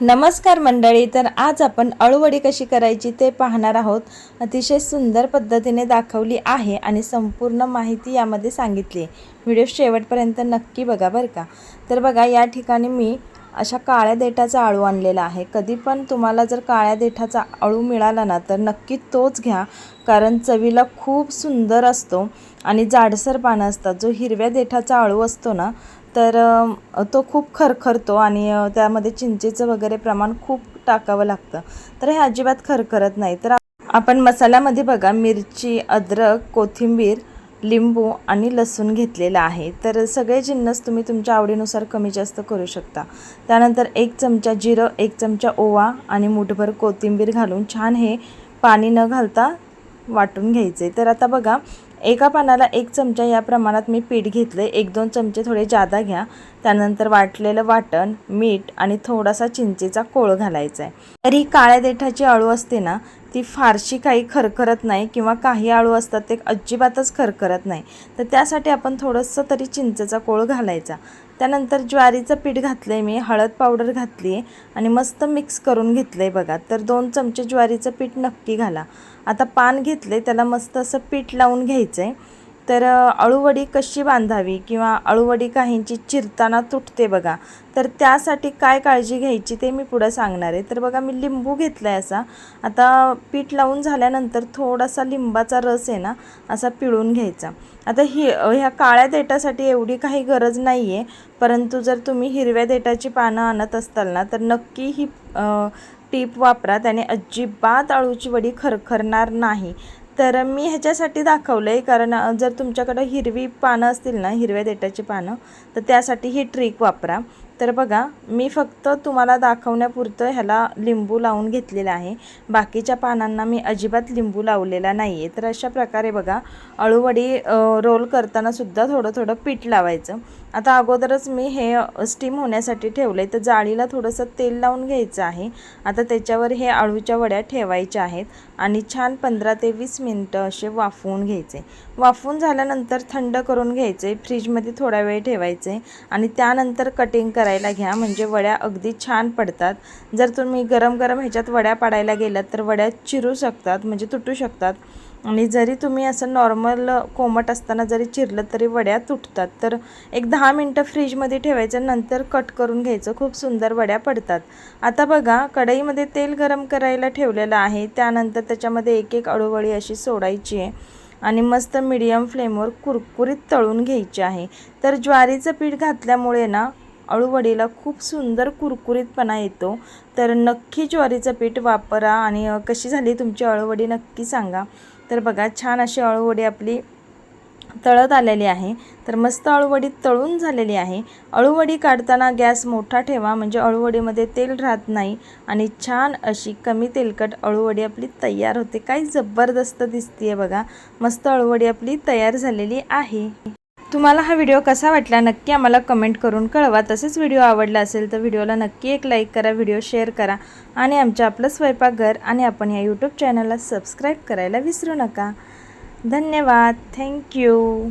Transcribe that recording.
नमस्कार मंडळी तर आज आपण अळूवडी कशी करायची ते पाहणार आहोत. अतिशय सुंदर पद्धतीने दाखवली आहे आणि संपूर्ण माहिती यामध्ये सांगितली व्हिडिओ शेवटपर्यंत नक्की बघा बरं का. तर बघा या ठिकाणी मी अशा काळ्या देठाचा आळू आणलेला आहे. कधी पण तुम्हाला जर काळ्या देठाचा आळू मिळाला ना तर नक्की तोच घ्या कारण चवीला खूप सुंदर असतो आणि जाडसर पानं असतात. जो हिरव्या देठाचा आळू असतो ना तर तो खूप खरखरतो आणि त्यामध्ये चिंचेचं वगैरे प्रमाण खूप टाकावं लागतं. तर हे अजिबात खरखरत नाही. तर आपण मसाल्यामध्ये बघा मिरची अद्रक कोथिंबीर लिंबू आणि लसूण घेतलेला आहे. तर सगळे जिन्नस तुम्ही तुमच्या आवडीनुसार कमी जास्त करू शकता. त्यानंतर एक चमचा जिरं एक चमचा ओवा आणि मुठभर कोथिंबीर घालून छान हे पाणी न घालता वाटून घ्यायचे. तर आता बघा एका पानाला एक चमचा या प्रमाणात मी पीठ घेतलं एक दोन चमचे थोडे जादा घ्या. त्यानंतर वाटलेलं वाटण मीठ आणि थोडासा चिंचेचा कोळ घालायचा आहे तर ही काळ्या देठाची अळू असते ना ती फारशी काही खरखरत नाही किंवा काही आळू असतात ते अजिबातच खरखरत नाही. तर त्यासाठी आपण थोडंसं तरी चिंचेचा कोळ घालायचा. त्यानंतर ज्वारीचं पीठ घातलं आहे मी हळद पावडर घातली आहे आणि मस्त मिक्स करून घेतलं आहे बघा. तर दोन चमचे ज्वारीचं पीठ नक्की घाला. आता पान घेतले त्याला मस्त असं पीठ लावून घ्यायचं आहे तर अळूवडी कशी बांधावी किंवा अळूवडी काहींची चिरताना तुटते बघा. तर त्यासाठी काय काळजी घ्यायची ते मी पुढं सांगणार आहे. तर बघा मी लिंबू घेतला आहे असा. आता पीठ लावून झाल्यानंतर थोडासा लिंबाचा रस आहे ना असा पिळून घ्यायचा. आता ही ह्या काळ्या देठासाठी एवढी काही गरज नाही आहे परंतु जर तुम्ही हिरव्या देठाची पानं आणत असताल ना तर नक्की ही टीप वापरा. त्याने अजिबात अळूची वडी खरखरणार नाही. तर मी ह्याच्यासाठी दाखवलं आहे कारण जर तुमच्याकडं हिरवी पानं असतील ना हिरव्या देठाची पानं तर त्यासाठी ही ट्रिक वापरा. तर बघा मी फक्त तुम्हाला दाखवण्यापुरतं ह्याला लिंबू लावून घेतलेलं आहे. बाकीच्या पानांना मी अजिबात लिंबू लावलेला नाही आहे तर अशा प्रकारे बघा अळूवडी रोल करताना सुद्धा थोडं थोडं पीठ लावायचं. आता अगोदरच मी हे स्टीम होण्यासाठी ठेवलं आहे तर जाळीला थोडंसं तेल लावून घ्यायचं आहे. आता त्याच्यावर हे आळूच्या वड्या ठेवायच्या आहेत आणि छान पंधरा ते वीस मिनटं असे वाफवून घ्यायचे. वाफवून झाल्यानंतर थंड करून घ्यायचे. फ्रीजमध्ये थोडा वेळ ठेवायचे आणि त्यानंतर कटिंग करायला घ्या. म्हणजे वड्या अगदी छान पडतात. जर तुम्ही गरम गरम ह्याच्यात वड्या पाडायला गेलात तर वड्या चिरू शकतात म्हणजे तुटू शकतात. आणि जरी तुम्ही असं नॉर्मल कोमट असताना जरी चिरलं तरी वड्या तुटतात. तर एक दहा मिनटं फ्रीजमध्ये ठेवायचं नंतर कट करून घ्यायचं. खूप सुंदर वड्या पडतात. आता बघा कढईमध्ये तेल गरम करायला ठेवलेलं आहे. त्यानंतर त्याच्यामध्ये एक एक अळूवडी अशी सोडायची आहे. आणि मस्त मीडियम फ्लेमवर कुरकुरीत तळून घ्यायची आहे. तर ज्वारीचं पीठ घातल्यामुळे ना अळूवडीला खूप सुंदर कुरकुरीतपणा येतो. तर नक्की ज्वारीचं पीठ वापरा आणि कशी झाली तुमची अळूवडी नक्की सांगा. तर बघा छान अशी अळूवडी आपली तळत आलेली आहे. तर मस्त अळूवडी तळून झालेली आहे. अळूवडी काढताना गॅस मोठा ठेवा म्हणजे अळूवडीमध्ये तेल राहत नाही आणि छान अशी कमी तेलकट अळूवडी आपली तयार होते. काय जबरदस्त दिसते बघा. मस्त अळूवडी आपली तयार झालेली आहे. तुम्हाला हा व्हिडिओ कसा वाटला नक्की आम्हाला कमेंट करून कळवा. तसेच व्हिडिओ आवडला असेल तर व्हिडिओला नक्की एक लाईक करा व्हिडिओ शेअर करा आणि आमच्या आपलं स्वयंपाकघर आणि आपण या यूट्यूब चॅनलला सबस्क्राईब करायला विसरू नका. धन्यवाद. थँक्यू